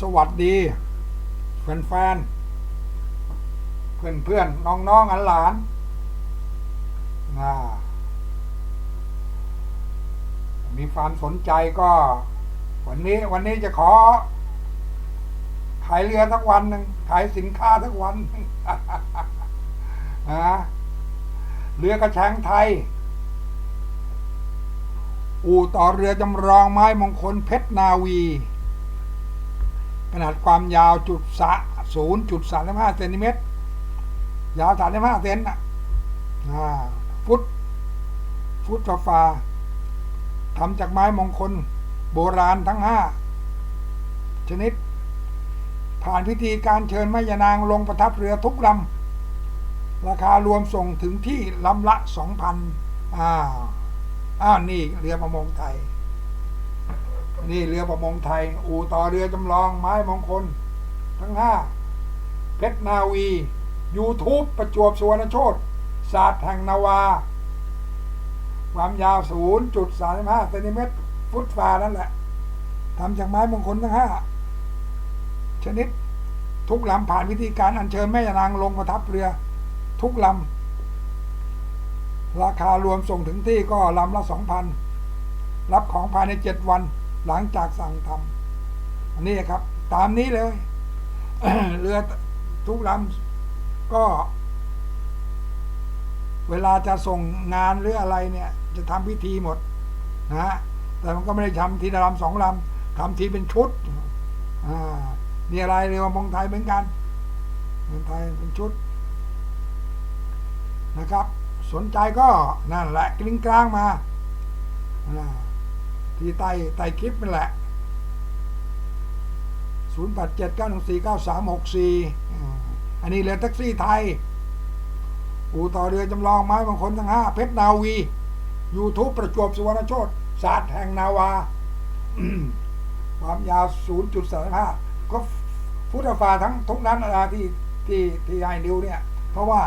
สวัสดีแฟนเพื่อนเพื่อนๆน้องๆอันหลานมีความสนใจก็ วันนี้วันนี้จะขอ ขายเรือทั้งวันหนึ่งขายสินค้าทั้งวันหนึ่งนะเรือกระแชงไทย อู่ต่อเรือจำลองไม้มงคลเพชรนาวี ขนาดความยาวจุดสะศูนย์จุดสามห้าเซนติเมตร ยาวสามห้าเซนน่ะฟุต ฟุตฟาฟ้าทำจากไม้มงคล โบราณทั้งห้าชนิด ผ่านพิธีการเชิญแม่ยานางลงประทับเรือทุกลำราคารวมส่งถึงที่ลำละสองพันอ้า อ้าวนี่เรือประมงไทย นี่เรือประมงไทย อู่ต่อเรือจำลองไม้มงคล ทั้งห้าเพชรนาวี YouTube ประจวบสวรรณโชตศาสตร์แห่งนาวา ความยาว 0.35เซนติเมตรฟุตฟ้านั่นแหละทำจากไม้มงคลทั้งห้าชนิดทุกลำผ่านวิธีการอัญเชิญแม่ยานางลงประทับเรือ ทุกลำ ราคารวมส่งถึงที่ก็ลำละสองพันรับของภายในเจ็ดวันหลังจากสั่งทำอันนี้ครับ ตามนี้เลย เรือทุกลำก็ เวลาจะส่งงานหรืออะไรเนี่ย จะทำพิธีหมดนะฮะแต่มันก็ไม่ได้ทำทีละลำสองลำทำทีเป็นชุดอ่านี่อะไรเรือประมงไทยเหมือนกันเมืองไทยเป็นชุดนะครับ สนใจก็นั่นแหละกลิ้งกลางมาที่ใต้ใต้คลิปนั่นแหละ0 8 7 9 1 4 9 3 6 4 อันนี้เรือแท็กซี่ไทย อู่ต่อเรือจำลองไม้บางคนทั้งห้าเพชรนาวี YouTube ประจวบสุวรรณโชตศาสตร์แห่งนาวา ความยาว 0.35 ก็ฟุตฟาทั้งทุกนั้นนะที่ที่ที่ให้ดิวเนี่ย เพราะว่า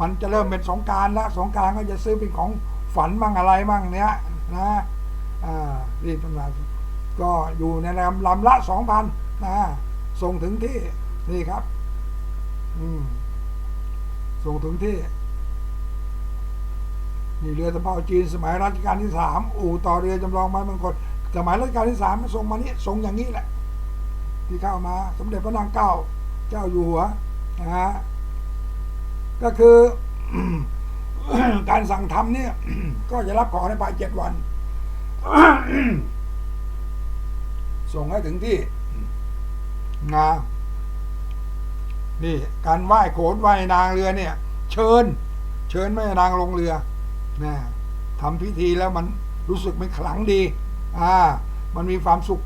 มันจะเริ่มเป็นสงการล้วสงการก็จะซื้อเป็นของฝันมั่งอะไรมั่งเนี้ยนะอ่ารีบประมาณก็อยู่ในลำลำละสองพันนะส่งถึงที่นี่ครับ อืมส่งถึงที่ นี่เรือสำเภาจีน สมัยรัชกาลที่สามอู่ต่อเรือจำลองไม้บางคนสมัยรัชกาลที่สามมันส่งมานี้ส่งอย่างนี้แหละ ที่เข้ามา สมเด็จพระนางเก้า เจ้าอยู่หัวนะฮะ ก็คือการสั่งทำเนี่ย ก็จะรับของในภายเจ็ดวัน ส่งให้ถึงที่งานี่ การไหว้โขนไหว้นางเรือเนี่ย เชิญ เชิญแม่นางลงเรือนะทำพิธีแล้วมันรู้สึกมันขลังดี อ่า มันมีความสุข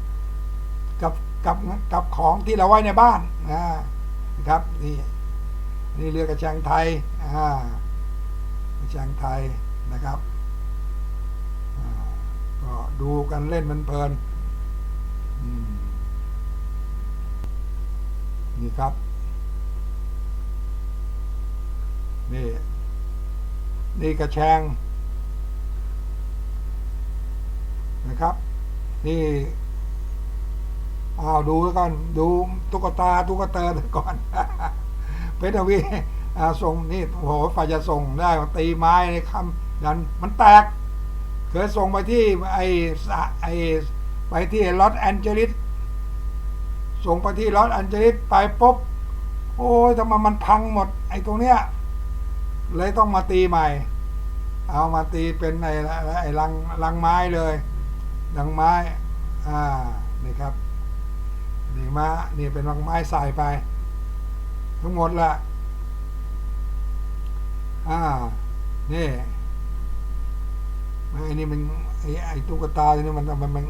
กับกับกับของที่เราไว้ในบ้านนะครับนี่ นี่เรือกระแชงไทยอ่ากระแชงไทยนะครับก็ดูกันเล่นมันเพลินนี่ครับ นี่ นี่กระแชงนะครับ นี่อ้าวดูแล้วกันดูตุ๊กตาตุ๊กตาก่อน เพชรวีส่งนี่โอ้โหฝ่ายจะส่งได้มาตีไม้ในคำยันมันแตก เคยส่งไปที่ไอไอไปที่ลอสแอนเจลิสส่งไปที่ลอสแอนเจลิสไปปุ๊บโอ้ยทำไมมันพังหมด ไอ้ตรงเนี้ยเลยต้องมาตีใหม่ เอามาตีเป็นไอ้ไอ้ลังลังไม้เลยลังไม้ อ่านี่ครับนี่มานี่เป็นลังไม้ใส่ไป ทั้งหมดละอ่านี่ไอ้นี่มันไอ้ไอ้ตุ๊กตาเนี่ยมันมันมัน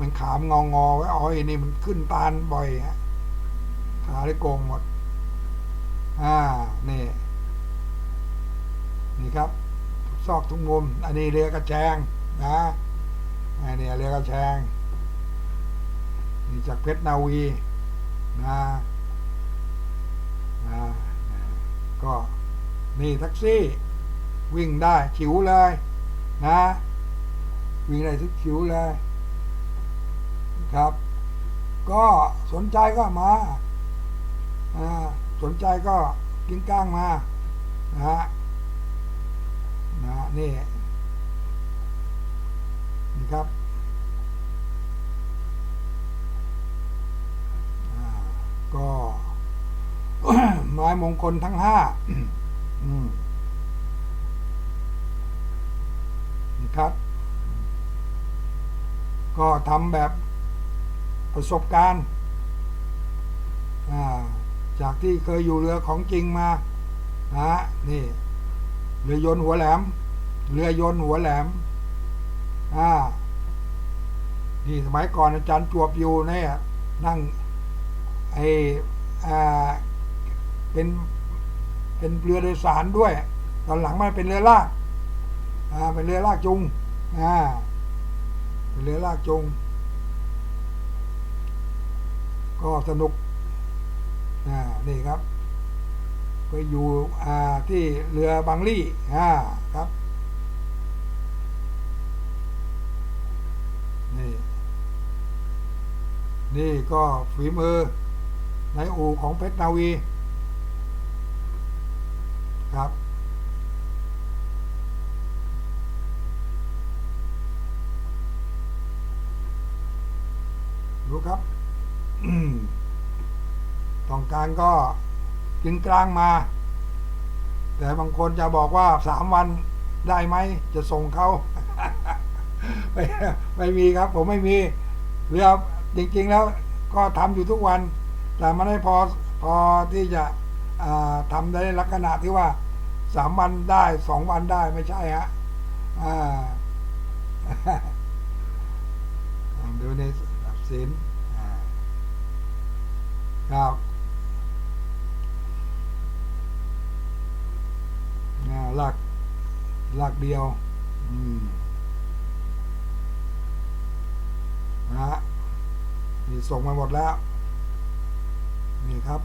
มันขามงองอไว้อ๋อไอ้นี่มันขึ้นตาลบ่อยฮะขาได้โกงหมด อ่านี่นี่ครับซอกทุกมุม อันนี้เรือกระแชงนะอันนี้เรือกระแชงนี่จากเพชรนาวีนะ ก็นี่แท็กซี่ วิ่งได้ขิวเลยนะ วิ่งได้ทุกขิวเลยครับ ก็สนใจก็มาอ่าสนใจก็กิ้งก้างมานะฮะนะนี่นี่ครับอ่าก็ ไมงคลทั้งห้านี่ครับ ก็ทำแบบประสบการณ์จากที่เคยอยู่เรือของจริงมานะฮะนี่เรือยนหัวแหลม เรือยนหัวแหลมอ่านี่สมัยก่อนอาจารย์จวบอยู่เนี่ยนั่งไออ่า เป็นเป็นเรือโดยสารด้วย ตอนหลังมันเป็นเรือลากอ่าเป็นเรือลากจุงอ่าเป็นเรือลากจุง ก็สนุกอ่านี่ครับก็อยู่อ่าที่เรือบางลี่อ่าครับนี่นี่ก็ฝีมือในอู่ของเพชรนาวี ครับ ดูครับ ต้องการก็กินกลางมา แต่บางคนจะบอกว่าสามวันได้ไหม จะส่งเขาไม่ไม่มีครับ ผมไม่มีเรือจริง ๆ แล้วก็ทำอยู่ทุกวัน แต่มันไม่พอพอที่จะ ทำได้ลักษณะที่ว่าสามวันได้สองวันได้ไม่ใช่ฮะดูในทรัพย์สินอ่าครับหลักหลักเดียวนะฮะนี่ส่งมาหมดแล้ว นี่ครับ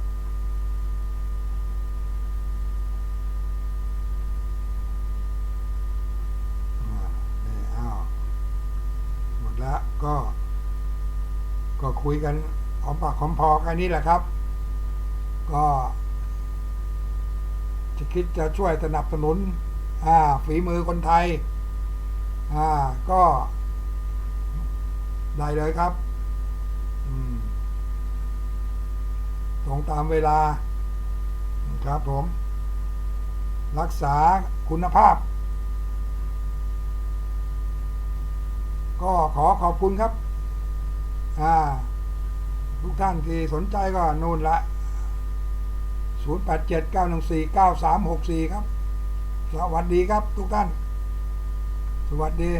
อ่านี่อ้าว หมดแล้ว ก็ ก็คุยกันหอมปากหอมพอกันนี้แหละครับ ก็จะคิดจะช่วยสนับสนุนอ่าฝีมือคนไทยอ่าก็ได้เลยครับตรงตามเวลา ครับผม รักษาคุณภาพ ก็ขอขอบคุณครับ อ่า ทุกท่านที่สนใจก็นู่นละ 0879149364 ครับ สวัสดีครับทุกท่าน สวัสดี